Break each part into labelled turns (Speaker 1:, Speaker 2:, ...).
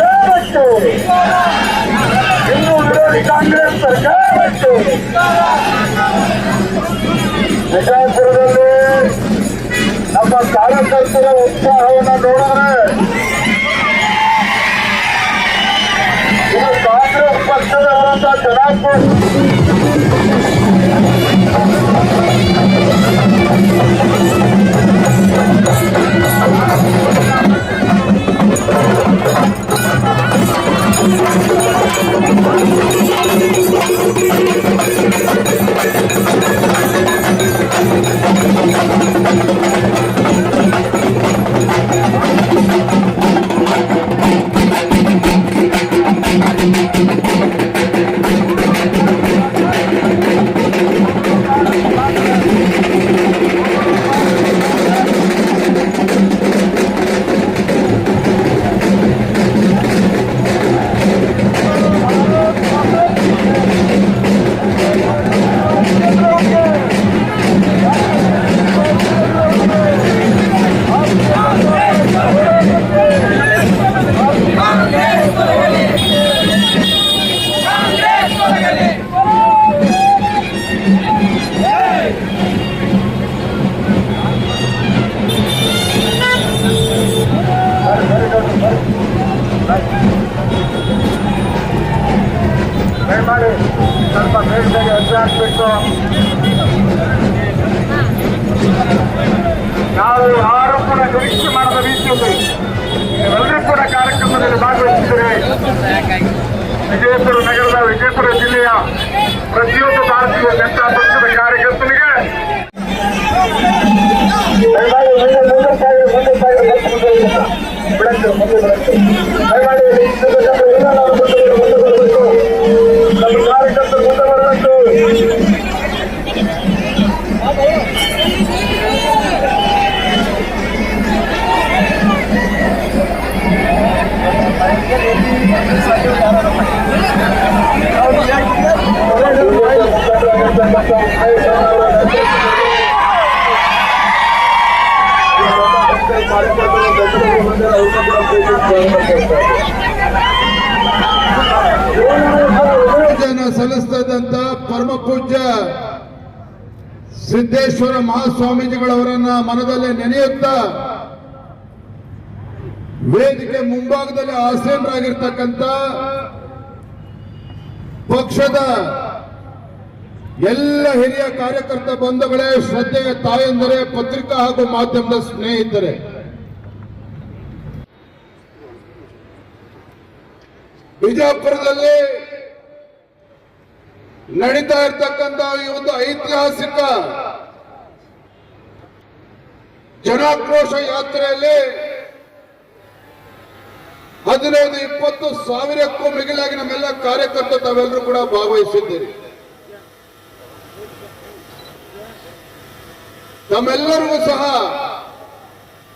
Speaker 1: ಕಾಂಗ್ರೆಸ್ ಸರ್ಕಾರಕ್ಕೆ ಹಿಂದೂ ವಿರೋಧಿ ಕಾಂಗ್ರೆಸ್ ಸರ್ಕಾರಕ್ಕೆ ವಿಜಯಪುರದಲ್ಲಿ ನಮ್ಮ ಕಾರ್ಯಕರ್ತರ ಉತ್ಸಾಹವನ್ನು ನೋಡಿದ್ರೆ ಇದು ಕಾಂಗ್ರೆಸ್ ಪಕ್ಷದ ವಿರುದ್ಧ ಜನಾಕ್ರೋಶ ಹಾಕ್ಬೇಕು ನಾವು ಯಾರು ಕೂಡ ಮಾಡದ ರೀತಿಯಲ್ಲಿ ಎಲ್ಲರೂ ಕೂಡ ಕಾರ್ಯಕ್ರಮದಲ್ಲಿ ಭಾಗವಹಿಸಿದರೆ ವಿಜಯಪುರ ನಗರದ ವಿಜಯಪುರ ಜಿಲ್ಲೆಯ ಪ್ರತಿಯೊಬ್ಬ ಭಾರತೀಯ ಜನತಾ ಪಕ್ಷದ ಕಾರ್ಯಕರ್ತನಿಗೆ ದಯಮಾಡಿ ಮುಂದೆ ಮುಂದೆ ಮುಂದೆ ಮುಂದೆ
Speaker 2: ಸಿದ್ದೇಶ್ವರ ಮಹಾಸ್ವಾಮೀಜಿಗಳವರನ್ನ ಮನದಲ್ಲಿ ನೆನೆಯುತ್ತಾ ವೇದಿಕೆ ಮುಂಭಾಗದಲ್ಲಿ ಆಸೀನರಾಗಿರ್ತಕ್ಕಂಥ ಪಕ್ಷದ ಎಲ್ಲ ಹಿರಿಯ ಕಾರ್ಯಕರ್ತ ಬಂಧುಗಳೇ ಶ್ರದ್ಧೆಯ ತಾಯಂದರೆ, ಪತ್ರಿಕಾ ಹಾಗೂ ಮಾಧ್ಯಮದ ಸ್ನೇಹಿತರೆ. ಬಿಜಾಪುರದಲ್ಲಿ ನಡೀತಾ ಇರ್ತಕ್ಕಂಥ ಈ ಒಂದು ಐತಿಹಾಸಿಕ ಜನಾಕ್ರೋಶ ಯಾತ್ರೆಯಲ್ಲಿ ಹದಿನೈದು, ಇಪ್ಪತ್ತು ಸಾವಿರಕ್ಕೂ ಮಿಗಿಲಾಗಿ ನಮ್ಮೆಲ್ಲ ಕಾರ್ಯಕರ್ತ ತಾವೆಲ್ಲರೂ ಕೂಡ ಭಾಗವಹಿಸಿದ್ದೀರಿ. ತಮ್ಮೆಲ್ಲರಿಗೂ ಸಹ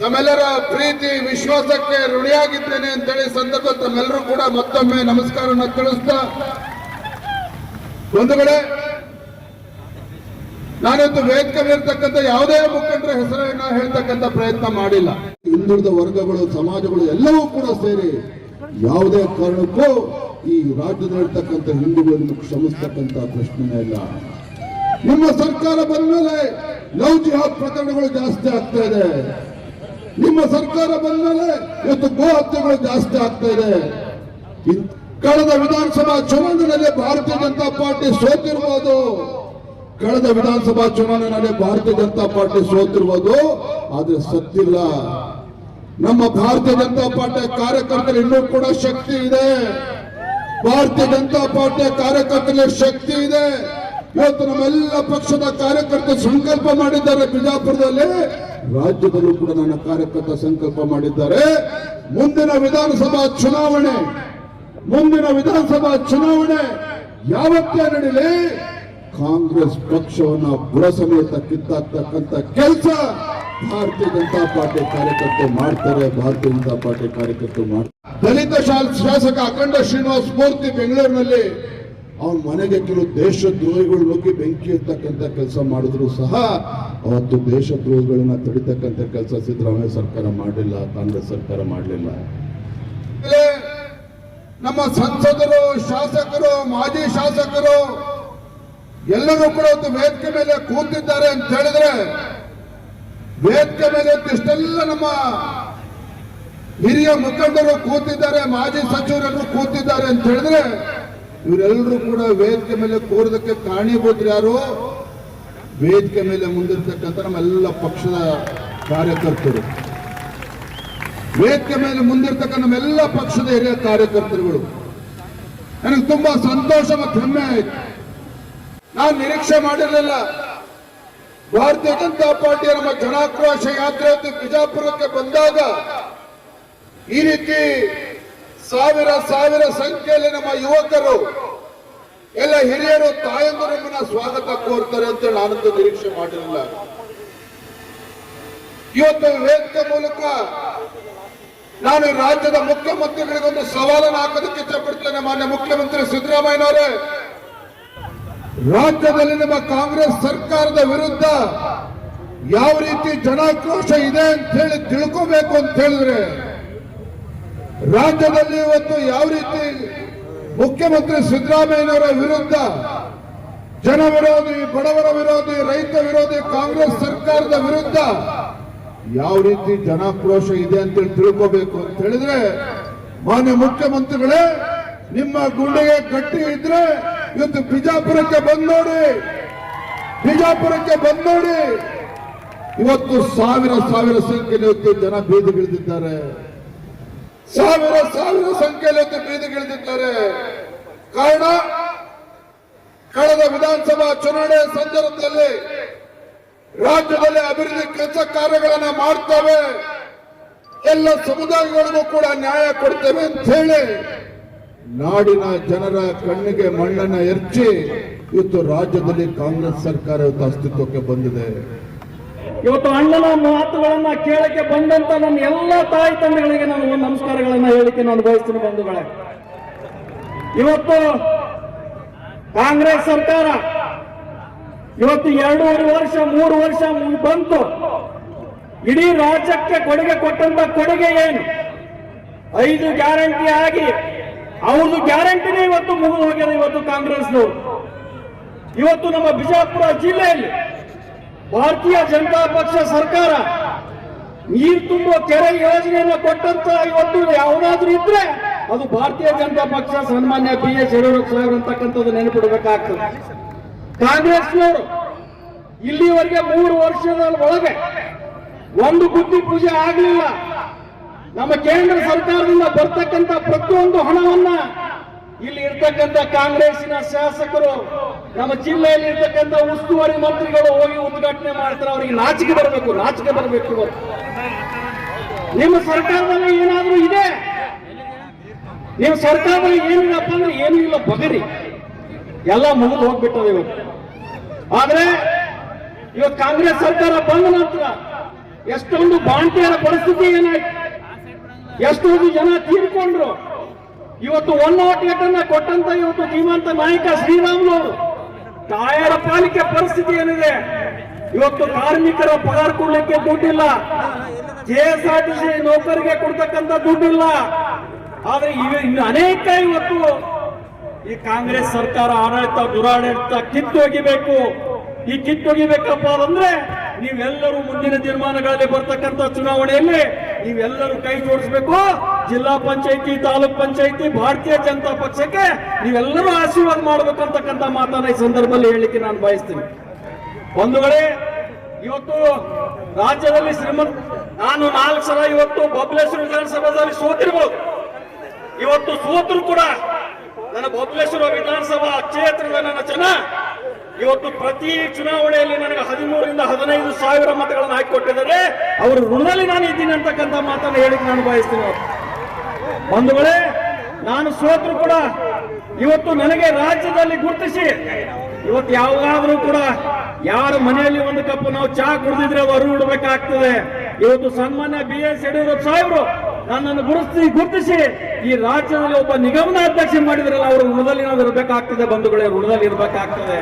Speaker 2: ತಮ್ಮೆಲ್ಲರ ಪ್ರೀತಿ, ವಿಶ್ವಾಸಕ್ಕೆ ಋಣಿಯಾಗಿದ್ದೇನೆ ಅಂತೇಳಿ ಸಂದರ್ಭ ತಮ್ಮೆಲ್ಲರೂ ಕೂಡ ಮತ್ತೊಮ್ಮೆ ನಮಸ್ಕಾರವನ್ನು ತಿಳಿಸ್ತಾ ಬಂಧುಗಳೇ ನಾನಿವತ್ತು ವೇದಿಕೆ ಇರ್ತಕ್ಕಂಥ ಯಾವುದೇ ಮುಖಂಡರ ಹೆಸರನ್ನ ಹೇಳ್ತಕ್ಕಂಥ ಪ್ರಯತ್ನ ಮಾಡಿಲ್ಲ. ಹಿಂದುಳಿದ ವರ್ಗಗಳು, ಸಮಾಜಗಳು ಎಲ್ಲವೂ ಕೂಡ ಸೇರಿ ಯಾವುದೇ ಕಾರಣಕ್ಕೂ ಈ ರಾಜ್ಯದಲ್ಲಿರ್ತಕ್ಕಂಥ ಹಿಂದೂಗಳನ್ನು ಕ್ಷಮಿಸ್ತಕ್ಕಂಥ ಪ್ರಶ್ನೆನೇ ಇಲ್ಲ. ನಿಮ್ಮ ಸರ್ಕಾರ ಬಂದ್ಮೇಲೆ ಲವ್ ಜಿಹಾದ್ ಪ್ರಕರಣಗಳು ಜಾಸ್ತಿ ಆಗ್ತಾ ಇದೆ. ನಿಮ್ಮ ಸರ್ಕಾರ ಬಂದ್ಮೇಲೆ ಇವತ್ತು ಗೋ ಹತ್ಯೆಗಳು ಜಾಸ್ತಿ ಆಗ್ತಾ ಇದೆ. ಕಳೆದ ವಿಧಾನಸಭಾ ಚುನಾವಣೆಯಲ್ಲಿ ಭಾರತೀಯ ಜನತಾ ಪಾರ್ಟಿ ಸೋತಿರ್ಬೋದು. ಕಳೆದ ವಿಧಾನಸಭಾ ಚುನಾವಣೆಯಲ್ಲಿ ಭಾರತೀಯ ಜನತಾ ಪಾರ್ಟಿ ಸೋತಿರುವುದು ಆದ್ರೆ ಸತ್ತಿಲ್ಲ. ನಮ್ಮ ಭಾರತೀಯ ಜನತಾ ಪಾರ್ಟಿ ಕಾರ್ಯಕರ್ತರು ಇನ್ನೂ ಕೂಡ ಶಕ್ತಿ ಇದೆ. ಭಾರತೀಯ ಜನತಾ ಪಾರ್ಟಿಯ ಕಾರ್ಯಕರ್ತರಿಗೆ ಶಕ್ತಿ ಇದೆ. ಇವತ್ತು ನಮ್ಮೆಲ್ಲ ಪಕ್ಷದ ಕಾರ್ಯಕರ್ತರು ಸಂಕಲ್ಪ ಮಾಡಿದ್ದಾರೆ ಬಿಜಾಪುರದಲ್ಲಿ. ರಾಜ್ಯದಲ್ಲೂ ಕೂಡ ನನ್ನ ಕಾರ್ಯಕರ್ತ ಸಂಕಲ್ಪ ಮಾಡಿದ್ದಾರೆ. ಮುಂದಿನ ವಿಧಾನಸಭಾ ಚುನಾವಣೆ ಮುಂದಿನ ವಿಧಾನಸಭಾ ಚುನಾವಣೆ ಯಾವತ್ತೇ ನಡೀಲಿ, ಕಾಂಗ್ರೆಸ್ ಪಕ್ಷವನ್ನು ಬುಡ ಸಮೇತ ಕಿತ್ತಾಕ್ತಕ್ಕಂತ ಕೆಲಸ ಭಾರತೀಯ ಜನತಾ ಪಾರ್ಟಿ ಕಾರ್ಯಕರ್ತರು ಮಾಡ್ತಾರೆ, ಭಾರತೀಯ ಜನತಾ ಪಾರ್ಟಿ ಕಾರ್ಯಕರ್ತರು ಮಾಡ್ತಾರೆ. ದಲಿತ ಶಾಸಕ ಅಖಂಡ ಶ್ರೀನಿವಾಸ್ ಮೂರ್ತಿ ಬೆಂಗಳೂರಿನಲ್ಲಿ ಅವನ ಮನೆಗೆ ಕೆಲವು ದೇಶದ್ರೋಹಿಗಳು ನುಗ್ಗಿ ಬೆಂಕಿ ಇರ್ತಕ್ಕಂಥ ಕೆಲಸ ಮಾಡಿದ್ರು ಸಹ ಅವತ್ತು ದೇಶದ್ರೋಹಿಗಳನ್ನ ತಡಿತಕ್ಕಂಥ ಕೆಲಸ ಸಿದ್ದರಾಮಯ್ಯ ಸರ್ಕಾರ ಮಾಡಲಿಲ್ಲ ಕಾಂಗ್ರೆಸ್ ಸರ್ಕಾರ ಮಾಡಲಿಲ್ಲ. ನಮ್ಮ ಸಂಸದರು, ಶಾಸಕರು, ಮಾಜಿ ಶಾಸಕರು ಎಲ್ಲರೂ ಕೂಡ ಒಂದು ವೇದಿಕೆ ಮೇಲೆ ಕೂತಿದ್ದಾರೆ ಅಂತ ಹೇಳಿದ್ರೆ ವೇದಿಕೆ ಮೇಲೆ ಇಷ್ಟೆಲ್ಲ ನಮ್ಮ ಹಿರಿಯ ಮುಖಂಡರು ಕೂತಿದ್ದಾರೆ, ಮಾಜಿ ಸಚಿವರೆಲ್ಲರೂ ಕೂತಿದ್ದಾರೆ ಅಂತ ಹೇಳಿದ್ರೆ ಇವರೆಲ್ಲರೂ ಕೂಡ ವೇದಿಕೆ ಮೇಲೆ ಕೂರೋದಕ್ಕೆ ಕಾರಣೀಭೂತರು ಯಾರು? ವೇದಿಕೆ ಮೇಲೆ ಮುಂದಿರ್ತಕ್ಕಂಥ ನಮ್ಮೆಲ್ಲ ಪಕ್ಷದ ಕಾರ್ಯಕರ್ತರು. ವೇದಿಕೆ ಮೇಲೆ ಮುಂದಿರ್ತಕ್ಕಂಥ ನಮ್ಮೆಲ್ಲ ಪಕ್ಷದ ಹಿರಿಯ ಕಾರ್ಯಕರ್ತರುಗಳು. ನನಗೆ ತುಂಬಾ ಸಂತೋಷ ಮತ್ತು ಹೆಮ್ಮೆ ಆಯ್ತು. ನಾನು ನಿರೀಕ್ಷೆ ಮಾಡಿರಲಿಲ್ಲ. ಭಾರತೀಯ ಜನತಾ ಪಾರ್ಟಿಯ ನಮ್ಮ ಜನಾಕ್ರೋಶ ಯಾತ್ರೆ ಬಿಜಾಪುರಕ್ಕೆ ಬಂದಾಗ ಈ ರೀತಿ ಸಾವಿರ ಸಾವಿರ ಸಂಖ್ಯೆಯಲ್ಲಿ ನಮ್ಮ ಯುವಕರು, ಎಲ್ಲ ಹಿರಿಯರು, ತಾಯಂದಿರು ಸ್ವಾಗತ ಕೋರ್ತಾರೆ ಅಂತ ನಾನಂತೂ ನಿರೀಕ್ಷೆ ಮಾಡಿರಲಿಲ್ಲ. ಇವತ್ತು ವೇದಿಕೆ ಮೂಲಕ ನಾನು ರಾಜ್ಯದ ರಾಜ್ಯದ ಮುಖ್ಯಮಂತ್ರಿಗಳಿಗೊಂದು ಸವಾಲನ್ನು ಹಾಕೋದಕ್ಕೆ ಇಷ್ಟಪಡ್ತೇನೆ ಮಾನ್ಯ ಮುಖ್ಯಮಂತ್ರಿ ಸಿದ್ದರಾಮಯ್ಯನವರೇ. ರಾಜ್ಯದಲ್ಲಿ ನಿಮ್ಮ ಕಾಂಗ್ರೆಸ್ ಸರ್ಕಾರದ ವಿರುದ್ಧ ಯಾವ ರೀತಿ ಜನಾಕ್ರೋಶ ಇದೆ ಅಂತ ಹೇಳಿ ತಿಳ್ಕೋಬೇಕು ಅಂತ ಹೇಳಿದ್ರೆ, ರಾಜ್ಯದಲ್ಲಿ ಇವತ್ತು ಯಾವ ರೀತಿ ಮುಖ್ಯಮಂತ್ರಿ ಸಿದ್ದರಾಮಯ್ಯನವರ ವಿರುದ್ಧ ಜನ ವಿರೋಧಿ, ಬಡವರ ವಿರೋಧಿ, ರೈತ ವಿರೋಧಿ, ಕಾಂಗ್ರೆಸ್ ಸರ್ಕಾರದ ವಿರುದ್ಧ ಯಾವ ರೀತಿ ಜನಾಕ್ರೋಶ ಇದೆ ಅಂತೇಳಿ ತಿಳ್ಕೋಬೇಕು ಅಂತ ಹೇಳಿದ್ರೆ, ಮಾನ್ಯ ಮುಖ್ಯಮಂತ್ರಿಗಳೇ, ನಿಮ್ಮ ಗುಂಡೆಗೆ ಗಟ್ಟಿ ಇದ್ರೆ ಇವತ್ತು ಬಿಜಾಪುರಕ್ಕೆ ಬಂದ್ ನೋಡಿ ಬಿಜಾಪುರಕ್ಕೆ ಬಂದ್ ನೋಡಿ ಇವತ್ತು ಸಾವಿರ ಸಾವಿರ ಸಂಖ್ಯೆಯಲ್ಲಿ ಇವತ್ತು ಜನ ಬೀದಿಗಿಳಿದಿದ್ದಾರೆ ಸಾವಿರ ಸಾವಿರ ಸಂಖ್ಯೆಯಲ್ಲಿ ಇವತ್ತು ಬೀದಿಗಿಳಿದಿದ್ದಾರೆ ಕಾರಣ, ಕಳೆದ ವಿಧಾನಸಭಾ ಚುನಾವಣೆ ಸಂದರ್ಭದಲ್ಲಿ ರಾಜ್ಯದಲ್ಲಿ ಅಭಿವೃದ್ಧಿ ಕೆಲಸ ಕಾರ್ಯಗಳನ್ನ ಮಾಡ್ತೇವೆ. ಎಲ್ಲ ಸಮುದಾಯಗಳಿಗೂ ಕೂಡ ನ್ಯಾಯ ಕೊಡ್ತೇವೆ ಅಂತ ಹೇಳಿ ನಾಡಿನ ಜನರ ಕಣ್ಣಿಗೆ ಮಣ್ಣನ್ನ ಎರಚಿ ಇವತ್ತು ರಾಜ್ಯದಲ್ಲಿ ಕಾಂಗ್ರೆಸ್ ಸರ್ಕಾರ ಅಸ್ತಿತ್ವಕ್ಕೆ ಬಂದಿದೆ.
Speaker 3: ಇವತ್ತು ಅಣ್ಣನ ಮಾತುಗಳನ್ನ ಕೇಳಕ್ಕೆ ಬಂದಂತ ನನ್ನ ಎಲ್ಲ ತಾಯಿ ತಂದೆಗಳಿಗೆ ನಾನು ನಮಸ್ಕಾರಗಳನ್ನ ಹೇಳಿಕೆ ನಾನು ಬಯಸ್ತೀನಿ ಬಂಧುಗಳೇ. ಇವತ್ತು ಕಾಂಗ್ರೆಸ್ ಸರ್ಕಾರ ಇವತ್ತು ಎರಡೂವರೆ ವರ್ಷ, ಮೂರು ವರ್ಷ ಬಂತು. ಇಡೀ ರಾಜ್ಯಕ್ಕೆ ಕೊಡುಗೆ ಕೊಟ್ಟಂತ ಕೊಡುಗೆ ಏನು? ಐದು ಗ್ಯಾರಂಟಿ ಆಗಿ ಅವ್ರದ್ದು ಗ್ಯಾರಂಟಿನೇ ಇವತ್ತು ಮುಗಿದು ಇವತ್ತು ಕಾಂಗ್ರೆಸ್ನವರು. ಇವತ್ತು ನಮ್ಮ ಬಿಜಾಪುರ ಜಿಲ್ಲೆಯಲ್ಲಿ ಭಾರತೀಯ ಜನತಾ ಪಕ್ಷ ಸರ್ಕಾರ ನೀರು ತುಂಬುವ ಕೆರೆ ಯೋಜನೆಯನ್ನು ಕೊಟ್ಟಂತ ಇವತ್ತು ಯಾವುದಾದ್ರೂ ಇದ್ರೆ ಅದು ಭಾರತೀಯ ಜನತಾ ಪಕ್ಷ ಸನ್ಮಾನ್ಯ ಬಿ ಎಸ್ ಯಡಿಯೂರಪ್ಪ ಸಾಹೇಬ್ ಅಂತಕ್ಕಂಥದ್ದು ನೆನಪಿಡಬೇಕಾಗ್ತದೆ. ಕಾಂಗ್ರೆಸ್ನವರು ಇಲ್ಲಿವರೆಗೆ ಮೂರು ವರ್ಷದ ಒಳಗೆ ಒಂದು ಬುದ್ಧಿ ಪೂಜೆ ಆಗಲಿಲ್ಲ. ನಮ್ಮ ಕೇಂದ್ರ ಸರ್ಕಾರದಿಂದ ಬರ್ತಕ್ಕಂಥ ಪ್ರತಿಯೊಂದು ಹಣವನ್ನ ಇಲ್ಲಿ ಇರ್ತಕ್ಕಂಥ ಕಾಂಗ್ರೆಸ್ನ ಶಾಸಕರು, ನಮ್ಮ ಜಿಲ್ಲೆಯಲ್ಲಿ ಇರ್ತಕ್ಕಂಥ ಉಸ್ತುವಾರಿ ಮಂತ್ರಿಗಳು ಹೋಗಿ ಉದ್ಘಾಟನೆ ಮಾಡ್ತಾರೆ. ಅವರಿಗೆ ನಾಚಿಕೆ ಬರಬೇಕು ನಾಚಿಕೆ ಬರಬೇಕು ನಿಮ್ಮ ಸರ್ಕಾರದಲ್ಲಿ ಏನಾದ್ರೂ ಇದೆ? ನೀವು ಸರ್ಕಾರದಲ್ಲಿ ಏನಿಲ್ಲಪ್ಪ ಅಂದ್ರೆ ಏನೂ ಇಲ್ಲ ಬಗರಿ. ಎಲ್ಲ ಮುಗಿದು ಹೋಗ್ಬಿಟ್ಟದ ಇವತ್ತು ಆದ್ರೆ ಇವತ್ತು ಕಾಂಗ್ರೆಸ್ ಸರ್ಕಾರ ಬಂದ ನಂತರ ಎಷ್ಟೊಂದು ಬಾಂಟಿಯರ ಪರಿಸ್ಥಿತಿ ಏನಾಯ್ತು? ಎಷ್ಟೊಂದು ಜನ ತೀರ್ಕೊಂಡ್ರು. ಇವತ್ತು ಒನ್ ನಾಟ್ ಏಟ್ ಅನ್ನ ಕೊಟ್ಟಂತ ಇವತ್ತು ಧೀಮಂತ ನಾಯಕ ಶ್ರೀರಾಮ್ನವರು ತಾಯರ ಪಾಲಿಕೆ ಪರಿಸ್ಥಿತಿ ಏನಿದೆ? ಇವತ್ತು ಕಾರ್ಮಿಕರ ಪಗಾರ ಕೊಡ್ಲಿಕ್ಕೆ ದುಡ್ಡಿಲ್ಲ. J S R T C ನೌಕರಿಗೆ ಕೊಡ್ತಕ್ಕಂತ ದುಡ್ಡಿಲ್ಲ. ಆದ್ರೆ ಇವ- ಇನ್ನು ಅನೇಕ ಇವತ್ತು ಈ ಕಾಂಗ್ರೆಸ್ ಸರ್ಕಾರ ಆಡಳಿತ ದುರಾಡಳಿತ ಕಿತ್ತೊಗಿಬೇಕು. ಈ ಕಿತ್ತೊಗಿಬೇಕಪ್ಪ ಅಂದ್ರೆ ನೀವೆಲ್ಲರೂ ಮುಂದಿನ ತೀರ್ಮಾನಗಳಲ್ಲಿ ಬರ್ತಕ್ಕಂಥ ಚುನಾವಣೆಯಲ್ಲಿ ನೀವೆಲ್ಲರೂ ಕೈ ಜೋಡಿಸಬೇಕು. ಜಿಲ್ಲಾ ಪಂಚಾಯತಿ, ತಾಲೂಕ್ ಪಂಚಾಯತಿ, ಭಾರತೀಯ ಜನತಾ ಪಕ್ಷಕ್ಕೆ ನೀವೆಲ್ಲರೂ ಆಶೀರ್ವಾದ ಮಾಡ್ಬೇಕಂತಕ್ಕಂಥ ಮಾತನ್ನ ಈ ಸಂದರ್ಭದಲ್ಲಿ ಹೇಳಲಿಕ್ಕೆ ನಾನು ಬಯಸ್ತೀನಿ. ಬಂಧುಗಳೇ ಇವತ್ತು ರಾಜ್ಯದಲ್ಲಿ ಶ್ರೀಮಂತ ನಾನು ನಾಲ್ಕು ಸಲ ಇವತ್ತು ಬಬಲೇಶ್ವರ ವಿಧಾನಸಭೆಯಲ್ಲಿ ಸೋತಿರ್ಬೋದು. ಇವತ್ತು ಸೋತರು ಕೂಡ ನನ್ನ ಬಬಲೇಶ್ವರ ವಿಧಾನಸಭಾ ಕ್ಷೇತ್ರದ ನನ್ನ ಜನ, ಇವತ್ತು ಪ್ರತಿ ಚುನಾವಣೆಯಲ್ಲಿ ನನಗೆ ಹದಿಮೂರರಿಂದ ಹದಿನೈದು ಸಾವಿರ ಮತಗಳನ್ನು ಹಾಕಿಕೊಟ್ಟಿದ್ದಾರೆ. ಅವರು ಋಣದಲ್ಲಿ ನಾನು ಇದ್ದೀನಿ ಅಂತಕ್ಕಂಥ ಮಾತನ್ನು ಹೇಳಿಕ್ ನಾನು ಬಯಸ್ತೀನಿ. ಬಂಧುಗಳೇ, ನಾನು ಸೋತರು ಕೂಡ ಇವತ್ತು ನನಗೆ ರಾಜ್ಯದಲ್ಲಿ ಗುರುತಿಸಿ, ಇವತ್ತು ಯಾವಾಗಾದ್ರೂ ಕೂಡ ಯಾರ ಮನೆಯಲ್ಲಿ ಒಂದು ಕಪ್ ನಾವು ಚಹಾ ಕುಡಿದಿದ್ರೆ ಅವರು ಇಡಬೇಕಾಗ್ತದೆ ಇವತ್ತು ಸನ್ಮಾನ್ಯ ಬಿ ಎಸ್ ಯಡಿಯೂರಪ್ಪ ಸಾಹೇಬರು ನನ್ನನ್ನು ಗುರುತಿಸಿ ಗುರುತಿಸಿ. ಈ ರಾಜ್ಯದಲ್ಲಿ ಒಬ್ಬ ನಿಗಮದ ಅಧ್ಯಕ್ಷ ಮಾಡಿದ್ರಲ್ಲ, ಅವರು ಋಣದಲ್ಲಿ ನಾವು ಇರಬೇಕಾಗ್ತದೆ, ಬಂಧುಗಳೇ ಋಣದಲ್ಲಿ ಇರಬೇಕಾಗ್ತದೆ